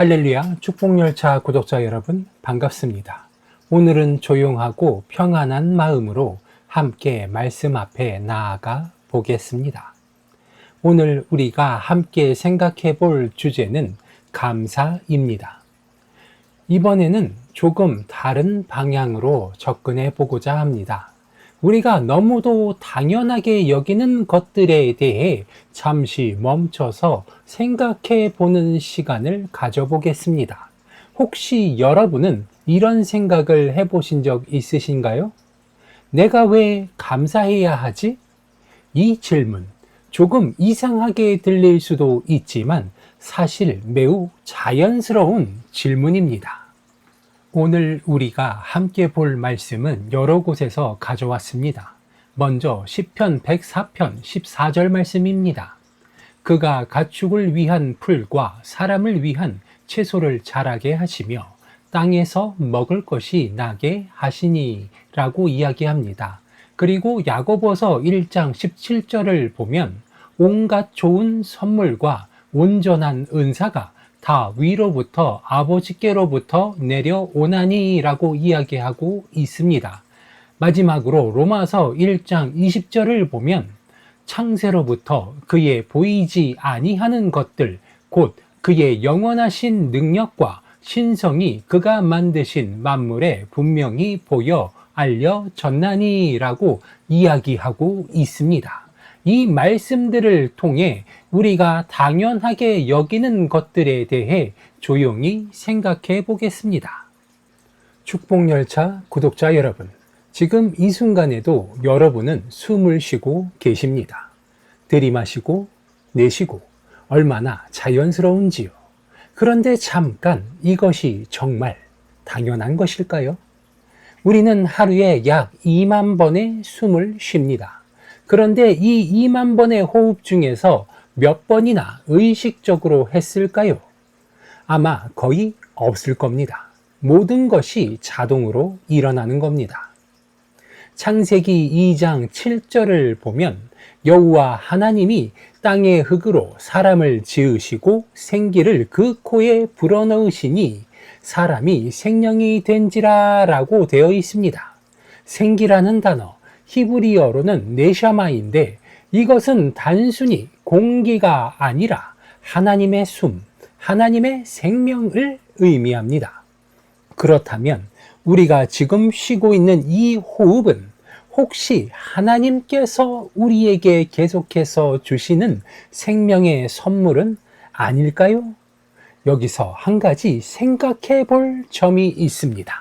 할렐루야 축복열차 구독자 여러분 반갑습니다. 오늘은 조용하고 평안한 마음으로 함께 말씀 앞에 나아가 보겠습니다. 오늘 우리가 함께 생각해 볼 주제는 감사입니다. 이번에는 조금 다른 방향으로 접근해 보고자 합니다. 우리가 너무도 당연하게 여기는 것들에 대해 잠시 멈춰서 생각해 보는 시간을 가져보겠습니다. 혹시 여러분은 이런 생각을 해 보신 적 있으신가요? 내가 왜 감사해야 하지? 이 질문 조금 이상하게 들릴 수도 있지만 사실 매우 자연스러운 질문입니다. 오늘 우리가 함께 볼 말씀은 여러 곳에서 가져왔습니다. 먼저 10편 104편 14절 말씀입니다. 그가 가축을 위한 풀과 사람을 위한 채소를 자라게 하시며 땅에서 먹을 것이 나게 하시니 라고 이야기합니다. 그리고 야고보서 1장 17절을 보면 온갖 좋은 선물과 온전한 은사가 다 위로부터 아버지께로부터 내려오나니라고 이야기하고 있습니다. 마지막으로 로마서 1장 20절을 보면 창세로부터 그의 보이지 아니하는 것들 곧 그의 영원하신 능력과 신성이 그가 만드신 만물에 분명히 보여 알려졌나니라고 이야기하고 있습니다. 이 말씀들을 통해 우리가 당연하게 여기는 것들에 대해 조용히 생각해 보겠습니다. 축복열차 구독자 여러분, 지금 이 순간에도 여러분은 숨을 쉬고 계십니다. 들이마시고 내쉬고 얼마나 자연스러운지요. 그런데 잠깐 이것이 정말 당연한 것일까요? 우리는 하루에 약 2만 번의 숨을 쉽니다. 그런데 이 2만 번의 호흡 중에서 몇 번이나 의식적으로 했을까요? 아마 거의 없을 겁니다. 모든 것이 자동으로 일어나는 겁니다. 창세기 2장 7절을 보면 여호와 하나님이 땅의 흙으로 사람을 지으시고 생기를 그 코에 불어넣으시니 사람이 생명이 된지라 라고 되어 있습니다. 생기라는 단어 히브리어로는 네샤마인데 이것은 단순히 공기가 아니라 하나님의 숨, 하나님의 생명을 의미합니다. 그렇다면 우리가 지금 쉬고 있는 이 호흡은 혹시 하나님께서 우리에게 계속해서 주시는 생명의 선물은 아닐까요? 여기서 한 가지 생각해 볼 점이 있습니다.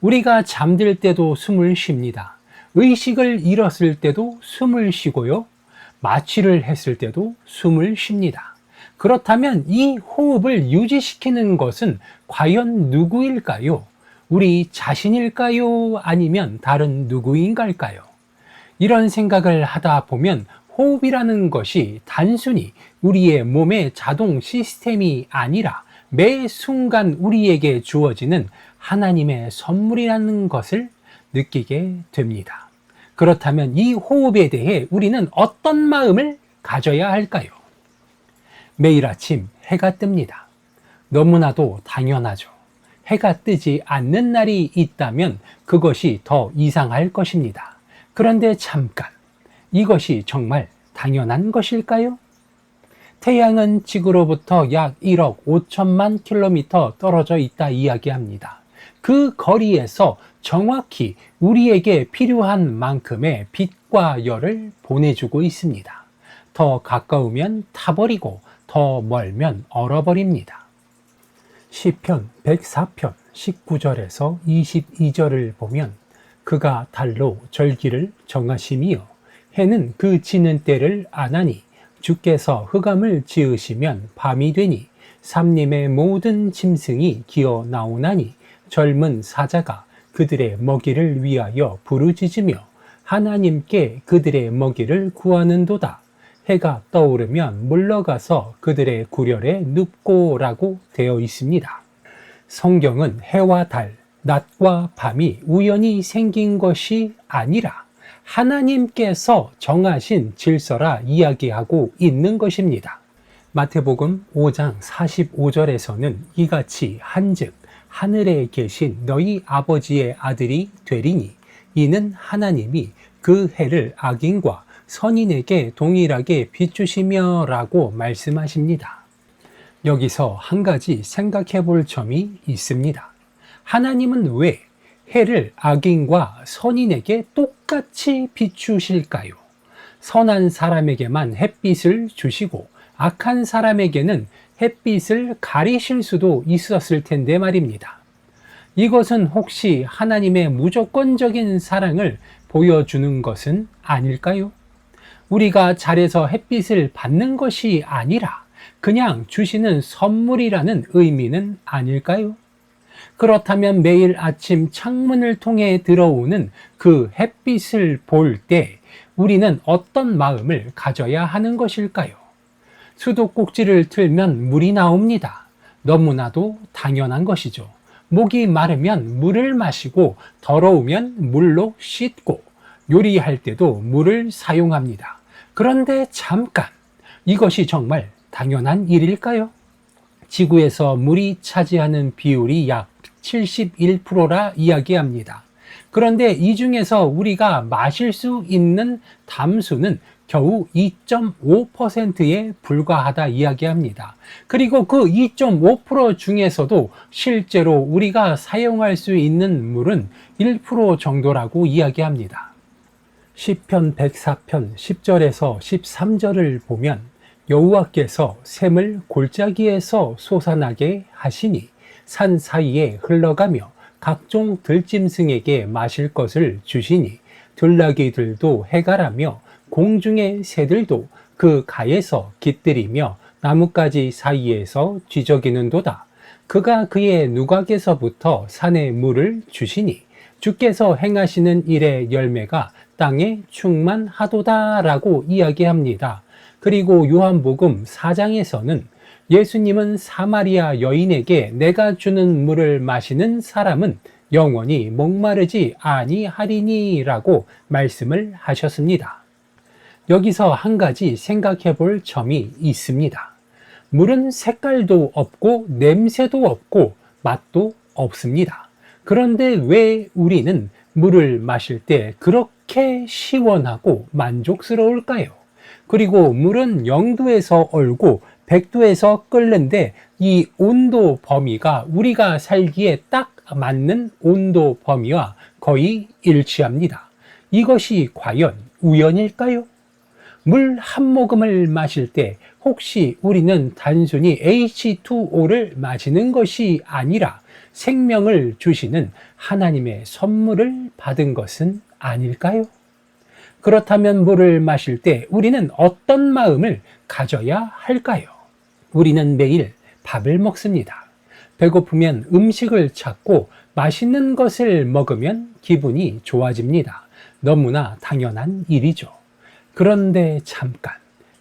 우리가 잠들 때도 숨을 쉽니다. 의식을 잃었을 때도 숨을 쉬고요. 마취를 했을 때도 숨을 쉽니다. 그렇다면 이 호흡을 유지시키는 것은 과연 누구일까요? 우리 자신일까요? 아니면 다른 누구인가요? 이런 생각을 하다 보면 호흡이라는 것이 단순히 우리의 몸의 자동 시스템이 아니라 매 순간 우리에게 주어지는 하나님의 선물이라는 것을 느끼게 됩니다. 그렇다면 이 호흡에 대해 우리는 어떤 마음을 가져야 할까요? 매일 아침 해가 뜹니다. 너무나도 당연하죠. 해가 뜨지 않는 날이 있다면 그것이 더 이상할 것입니다. 그런데 잠깐, 이것이 정말 당연한 것일까요? 태양은 지구로부터 약 1억 5천만 킬로미터 떨어져 있다 이야기합니다. 그 거리에서 정확히 우리에게 필요한 만큼의 빛과 열을 보내주고 있습니다. 더 가까우면 타버리고 더 멀면 얼어버립니다. 시편 104편 19절에서 22절을 보면 그가 달로 절기를 정하심이요 해는 그 지는 때를 아나니 주께서 흑암을 지으시면 밤이 되니 삼림의 모든 짐승이 기어 나오나니 젊은 사자가 그들의 먹이를 위하여 부르짖으며 하나님께 그들의 먹이를 구하는도다. 해가 떠오르면 물러가서 그들의 구렬에 눕고라고 되어 있습니다. 성경은 해와 달, 낮과 밤이 우연히 생긴 것이 아니라 하나님께서 정하신 질서라 이야기하고 있는 것입니다. 마태복음 5장 45절에서는 이같이 한즉 하늘에 계신 너희 아버지의 아들이 되리니 이는 하나님이 그 해를 악인과 선인에게 동일하게 비추시며라고 말씀하십니다. 여기서 한 가지 생각해 볼 점이 있습니다. 하나님은 왜 해를 악인과 선인에게 똑같이 비추실까요? 선한 사람에게만 햇빛을 주시고 악한 사람에게는 햇빛을 가리실 수도 있었을 텐데 말입니다. 이것은 혹시 하나님의 무조건적인 사랑을 보여주는 것은 아닐까요? 우리가 잘해서 햇빛을 받는 것이 아니라 그냥 주시는 선물이라는 의미는 아닐까요? 그렇다면 매일 아침 창문을 통해 들어오는 그 햇빛을 볼 때 우리는 어떤 마음을 가져야 하는 것일까요? 수도꼭지를 틀면 물이 나옵니다. 너무나도 당연한 것이죠. 목이 마르면 물을 마시고 더러우면 물로 씻고 요리할 때도 물을 사용합니다. 그런데 잠깐 이것이 정말 당연한 일일까요? 지구에서 물이 차지하는 비율이 약 71%라 이야기합니다. 그런데 이 중에서 우리가 마실 수 있는 담수는 겨우 2.5%에 불과하다 이야기합니다. 그리고 그 2.5% 중에서도 실제로 우리가 사용할 수 있는 물은 1% 정도라고 이야기합니다. 시편 104편 10절에서 13절을 보면 여호와께서 샘을 골짜기에서 솟아나게 하시니 산 사이에 흘러가며 각종 들짐승에게 마실 것을 주시니 들나귀들도 해가라며 공중의 새들도 그 가에서 깃들이며 나뭇가지 사이에서 뒤적이는도다. 그가 그의 누각에서부터 산에 물을 주시니 주께서 행하시는 일의 열매가 땅에 충만하도다라고 이야기합니다. 그리고 요한복음 4장에서는 예수님은 사마리아 여인에게 내가 주는 물을 마시는 사람은 영원히 목마르지 아니하리니라고 말씀을 하셨습니다. 여기서 한 가지 생각해 볼 점이 있습니다. 물은 색깔도 없고 냄새도 없고 맛도 없습니다. 그런데 왜 우리는 물을 마실 때 그렇게 시원하고 만족스러울까요? 그리고 물은 0도에서 얼고 100도에서 끓는데 이 온도 범위가 우리가 살기에 딱 맞는 온도 범위와 거의 일치합니다. 이것이 과연 우연일까요? 물 한 모금을 마실 때 혹시 우리는 단순히 H2O를 마시는 것이 아니라 생명을 주시는 하나님의 선물을 받은 것은 아닐까요? 그렇다면 물을 마실 때 우리는 어떤 마음을 가져야 할까요? 우리는 매일 밥을 먹습니다. 배고프면 음식을 찾고 맛있는 것을 먹으면 기분이 좋아집니다. 너무나 당연한 일이죠. 그런데 잠깐,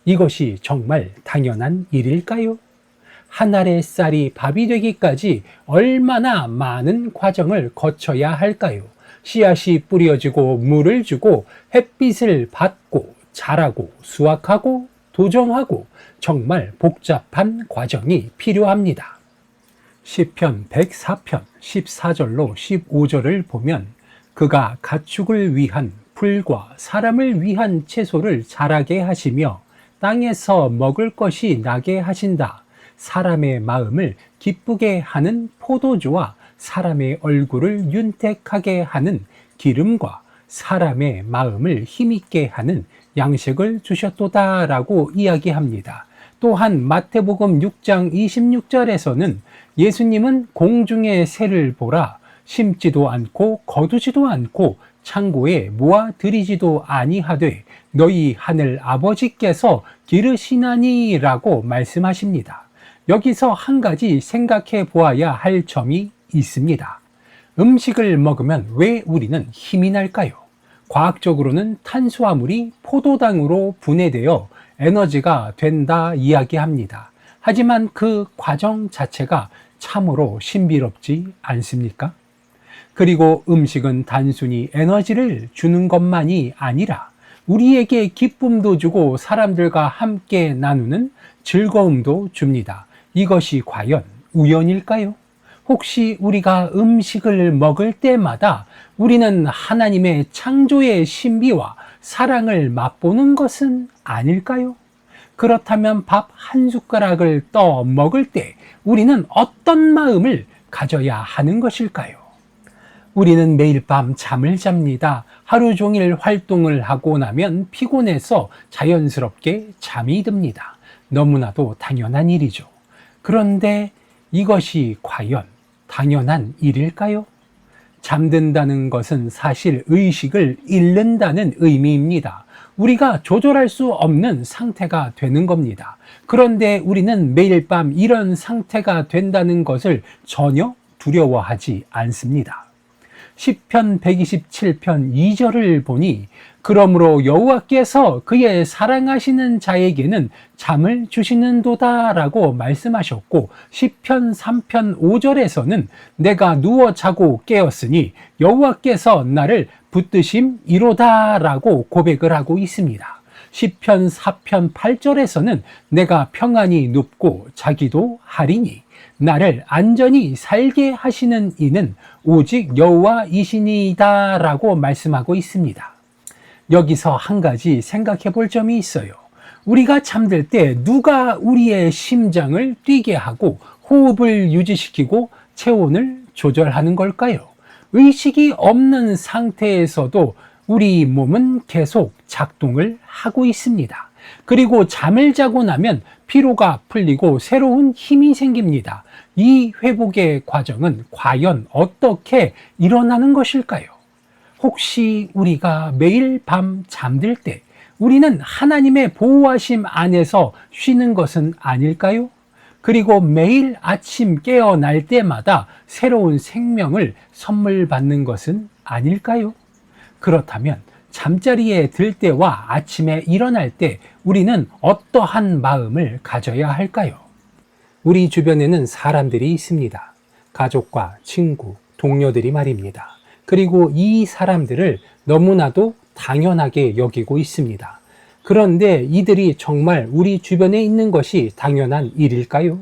이것이 정말 당연한 일일까요? 한 알의 쌀이 밥이 되기까지 얼마나 많은 과정을 거쳐야 할까요? 씨앗이 뿌려지고 물을 주고 햇빛을 받고 자라고 수확하고 도정하고 정말 복잡한 과정이 필요합니다. 시편 104편 14절로 15절을 보면 그가 가축을 위한 풀과 사람을 위한 채소를 자라게 하시며 땅에서 먹을 것이 나게 하신다. 사람의 마음을 기쁘게 하는 포도주와 사람의 얼굴을 윤택하게 하는 기름과 사람의 마음을 힘있게 하는 양식을 주셨도다 라고 이야기합니다. 또한 마태복음 6장 26절에서는 예수님은 공중의 새를 보라 심지도 않고 거두지도 않고 창고에 모아 들이지도 아니하되 너희 하늘 아버지께서 기르시나니라고 말씀하십니다. 여기서 한 가지 생각해 보아야 할 점이 있습니다. 음식을 먹으면 왜 우리는 힘이 날까요? 과학적으로는 탄수화물이 포도당으로 분해되어 에너지가 된다 이야기합니다. 하지만 그 과정 자체가 참으로 신비롭지 않습니까? 그리고 음식은 단순히 에너지를 주는 것만이 아니라 우리에게 기쁨도 주고 사람들과 함께 나누는 즐거움도 줍니다. 이것이 과연 우연일까요? 혹시 우리가 음식을 먹을 때마다 우리는 하나님의 창조의 신비와 사랑을 맛보는 것은 아닐까요? 그렇다면 밥 한 숟가락을 떠 먹을 때 우리는 어떤 마음을 가져야 하는 것일까요? 우리는 매일 밤 잠을 잡니다. 하루 종일 활동을 하고 나면 피곤해서 자연스럽게 잠이 듭니다. 너무나도 당연한 일이죠. 그런데 이것이 과연 당연한 일일까요? 잠든다는 것은 사실 의식을 잃는다는 의미입니다. 우리가 조절할 수 없는 상태가 되는 겁니다. 그런데 우리는 매일 밤 이런 상태가 된다는 것을 전혀 두려워하지 않습니다. 10편 127편 2절을 보니 그러므로 여호와께서 그의 사랑하시는 자에게는 잠을 주시는도다라고 말씀하셨고 10편 3편 5절에서는 내가 누워 자고 깨었으니 여호와께서 나를 붙드심 이로다라고 고백을 하고 있습니다. 10편 4편 8절에서는 내가 평안히 눕고 자기도 하리니 나를 안전히 살게 하시는 이는 오직 여호와이시니이다라고 말씀하고 있습니다. 여기서 한 가지 생각해 볼 점이 있어요. 우리가 잠들 때 누가 우리의 심장을 뛰게 하고 호흡을 유지시키고 체온을 조절하는 걸까요? 의식이 없는 상태에서도 우리 몸은 계속 작동을 하고 있습니다. 그리고 잠을 자고 나면 피로가 풀리고 새로운 힘이 생깁니다. 이 회복의 과정은 과연 어떻게 일어나는 것일까요? 혹시 우리가 매일 밤 잠들 때 우리는 하나님의 보호하심 안에서 쉬는 것은 아닐까요? 그리고 매일 아침 깨어날 때마다 새로운 생명을 선물 받는 것은 아닐까요? 그렇다면 잠자리에 들 때와 아침에 일어날 때 우리는 어떠한 마음을 가져야 할까요? 우리 주변에는 사람들이 있습니다. 가족과 친구, 동료들이 말입니다. 그리고 이 사람들을 너무나도 당연하게 여기고 있습니다. 그런데 이들이 정말 우리 주변에 있는 것이 당연한 일일까요?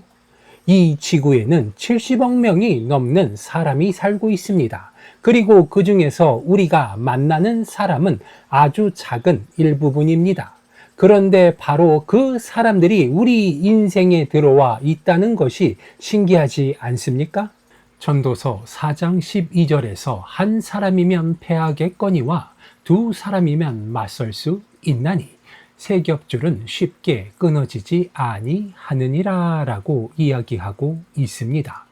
이 지구에는 70억 명이 넘는 사람이 살고 있습니다. 그리고 그 중에서 우리가 만나는 사람은 아주 작은 일부분입니다. 그런데 바로 그 사람들이 우리 인생에 들어와 있다는 것이 신기하지 않습니까? 전도서 4장 12절에서 한 사람이면 패하겠거니와 두 사람이면 맞설 수 있나니 세 겹줄은 쉽게 끊어지지 아니하느니라 라고 이야기하고 있습니다.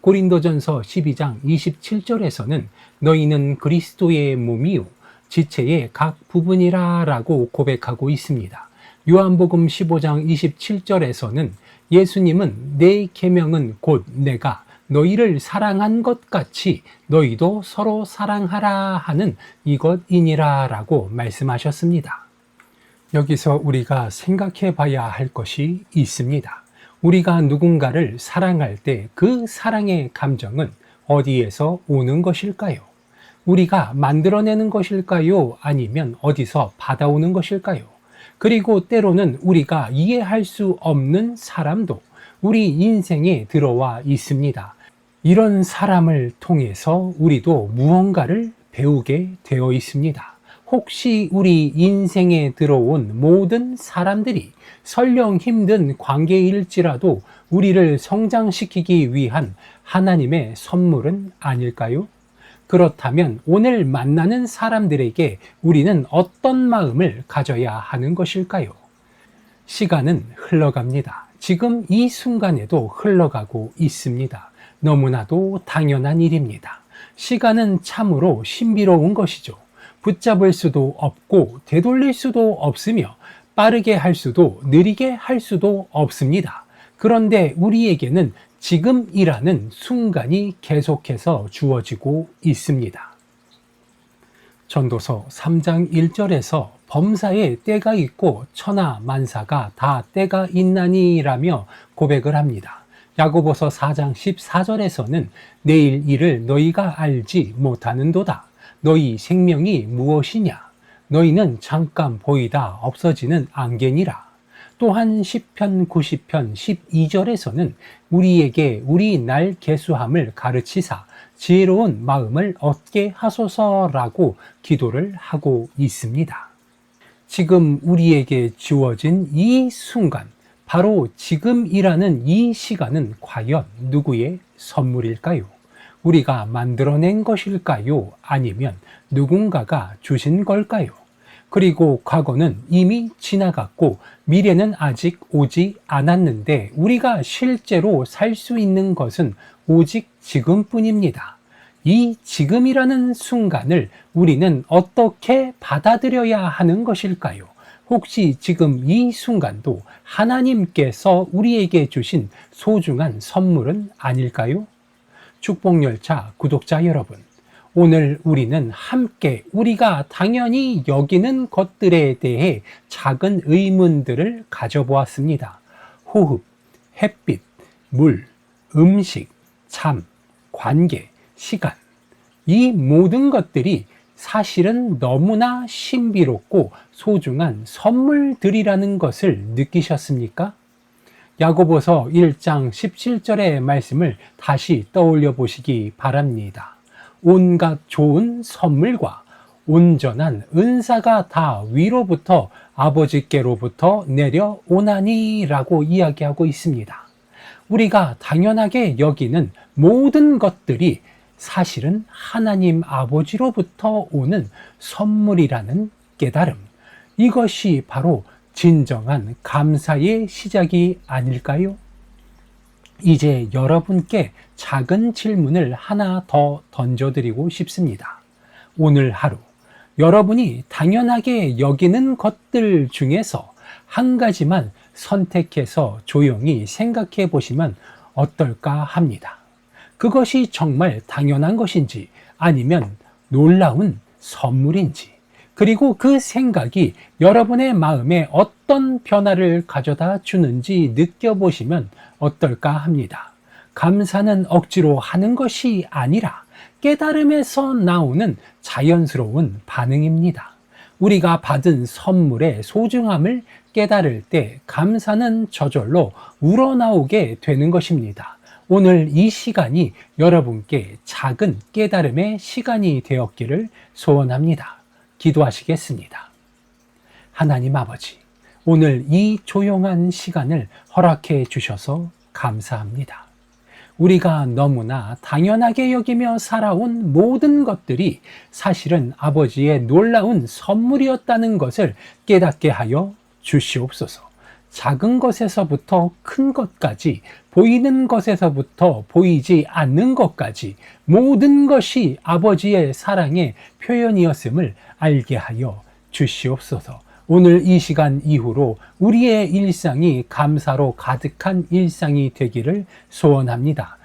고린도전서 12장 27절에서는 너희는 그리스도의 몸이요 지체의 각 부분이라 라고 고백하고 있습니다. 요한복음 15장 27절에서는 예수님은 내 계명은 곧 내가 너희를 사랑한 것 같이 너희도 서로 사랑하라 하는 이것이니라 라고 말씀하셨습니다. 여기서 우리가 생각해 봐야 할 것이 있습니다. 우리가 누군가를 사랑할 때 그 사랑의 감정은 어디에서 오는 것일까요? 우리가 만들어내는 것일까요? 아니면 어디서 받아오는 것일까요? 그리고 때로는 우리가 이해할 수 없는 사람도 우리 인생에 들어와 있습니다. 이런 사람을 통해서 우리도 무언가를 배우게 되어 있습니다. 혹시 우리 인생에 들어온 모든 사람들이 설령 힘든 관계일지라도 우리를 성장시키기 위한 하나님의 선물은 아닐까요? 그렇다면 오늘 만나는 사람들에게 우리는 어떤 마음을 가져야 하는 것일까요? 시간은 흘러갑니다. 지금 이 순간에도 흘러가고 있습니다. 너무나도 당연한 일입니다. 시간은 참으로 신비로운 것이죠. 붙잡을 수도 없고 되돌릴 수도 없으며 빠르게 할 수도 느리게 할 수도 없습니다. 그런데 우리에게는 지금이라는 순간이 계속해서 주어지고 있습니다. 전도서 3장 1절에서 범사에 때가 있고 천하 만사가 다 때가 있나니라며 고백을 합니다. 야고보서 4장 14절에서는 내일 일을 너희가 알지 못하는도다. 너희 생명이 무엇이냐? 너희는 잠깐 보이다 없어지는 안개니라. 또한 10편 90편 12절에서는 우리에게 우리 날 개수함을 가르치사 지혜로운 마음을 얻게 하소서라고 기도를 하고 있습니다. 지금 우리에게 주어진 이 순간, 바로 지금이라는 이 시간은 과연 누구의 선물일까요? 우리가 만들어낸 것일까요? 아니면 누군가가 주신 걸까요? 그리고 과거는 이미 지나갔고 미래는 아직 오지 않았는데 우리가 실제로 살 수 있는 것은 오직 지금뿐입니다. 이 지금이라는 순간을 우리는 어떻게 받아들여야 하는 것일까요? 혹시 지금 이 순간도 하나님께서 우리에게 주신 소중한 선물은 아닐까요? 축복열차 구독자 여러분, 오늘 우리는 함께 우리가 당연히 여기는 것들에 대해 작은 의문들을 가져보았습니다. 호흡, 햇빛, 물, 음식, 잠, 관계, 시간. 이 모든 것들이 사실은 너무나 신비롭고 소중한 선물들이라는 것을 느끼셨습니까? 야고보서 1장 17절의 말씀을 다시 떠올려 보시기 바랍니다. 온갖 좋은 선물과 온전한 은사가 다 위로부터 아버지께로부터 내려오나니라고 이야기하고 있습니다. 우리가 당연하게 여기는 모든 것들이 사실은 하나님 아버지로부터 오는 선물이라는 깨달음. 이것이 바로 진정한 감사의 시작이 아닐까요? 이제 여러분께 작은 질문을 하나 더 던져드리고 싶습니다. 오늘 하루 여러분이 당연하게 여기는 것들 중에서 한 가지만 선택해서 조용히 생각해 보시면 어떨까 합니다. 그것이 정말 당연한 것인지 아니면 놀라운 선물인지 그리고 그 생각이 여러분의 마음에 어떤 변화를 가져다 주는지 느껴보시면 어떨까 합니다. 감사는 억지로 하는 것이 아니라 깨달음에서 나오는 자연스러운 반응입니다. 우리가 받은 선물의 소중함을 깨달을 때 감사는 저절로 우러나오게 되는 것입니다. 오늘 이 시간이 여러분께 작은 깨달음의 시간이 되었기를 소원합니다. 기도하시겠습니다. 하나님 아버지, 오늘 이 조용한 시간을 허락해 주셔서 감사합니다. 우리가 너무나 당연하게 여기며 살아온 모든 것들이 사실은 아버지의 놀라운 선물이었다는 것을 깨닫게 하여 주시옵소서. 작은 것에서부터 큰 것까지, 보이는 것에서부터 보이지 않는 것까지 모든 것이 아버지의 사랑의 표현이었음을 알게 하여 주시옵소서. 오늘 이 시간 이후로 우리의 일상이 감사로 가득한 일상이 되기를 소원합니다.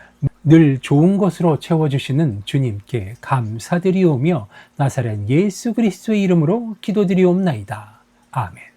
늘 좋은 것으로 채워주시는 주님께 감사드리오며 나사렛 예수 그리스도의 이름으로 기도드리옵나이다. 아멘.